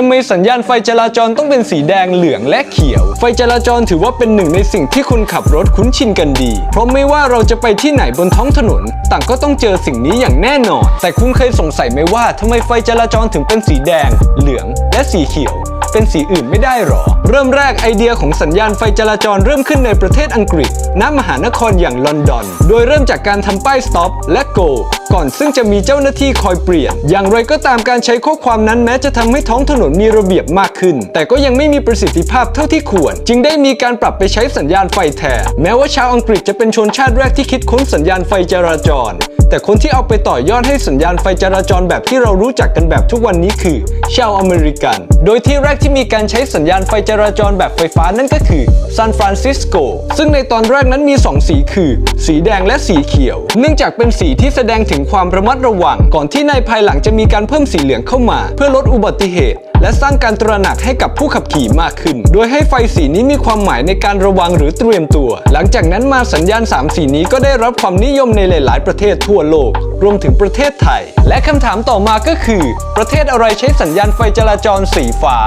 ทำไมสัญญาณไฟจราจรต้องเป็นสีแดงเหลืองและเขียว ไฟจราจรถือว่าเป็นหนึ่งในสิ่งที่คนขับรถคุ้นชินกันดี เพราะไม่ว่าเราจะไปที่ไหนบนท้องถนน ต่างก็ต้องเจอสิ่งนี้อย่างแน่นอน แต่คุณเคยสงสัยไหมว่าทำไมไฟจราจรถึงเป็นสีแดง เหลือง และสีเขียว เป็นสีอื่นไม่ได้หรอ เริ่มแรกไอเดียของสัญญาณไฟจราจรเริ่มขึ้นในประเทศอังกฤษ ณ มหานครอย่างลอนดอน โดยเริ่มจากการทำป้าย stop และ go ก่อนซึ่งจะมีเจ้าหน้าที่คอยเปลี่ยน อย่างไรก็ตามการใช้ข้อความนั้นแม้จะทำให้ท้องถนนมีระเบียบมากขึ้น แต่ก็ยังไม่มีประสิทธิภาพเท่าที่ควร จึงได้มีการปรับไปใช้สัญญาณไฟแทน แม้ว่าชาวอังกฤษจะเป็นชนชาติแรกที่คิดค้นสัญญาณไฟจราจร แต่คนที่เอาไปต่อยอดให้สัญญาณไฟจราจรแบบที่เรารู้จักกันแบบทุกวันนี้คือชาวอเมริกัน โดยที่แรกที่มีการใช้สัญญาณไฟจราจรแบบไฟฟ้านั่นก็คือซานฟรานซิสโกซึ่งในตอนแรกนั้นมี 2 สีคือ สีแดงและสีเขียว เนื่องจากเป็นสีที่แสดงถึงความระมัดระวัง ก่อนที่ในภายหลังจะมีการเพิ่มสีเหลืองเข้ามา เพื่อลดอุบัติเหตุ และสร้างการตระหนักให้กับผู้ขับขี่มากขึ้น โดยให้ไฟสีนี้มีความหมายในการระวังหรือเตรียมตัว หลังจากนั้นมาสัญญาณ 3 สีนี้ก็ได้รับความนิยมในหลาย ๆ ประเทศทั่วโลก รวมถึงประเทศไทย และคำถามต่อมาก็คือ ประเทศอะไรใช้สัญญาณไฟจราจรสีฟ้า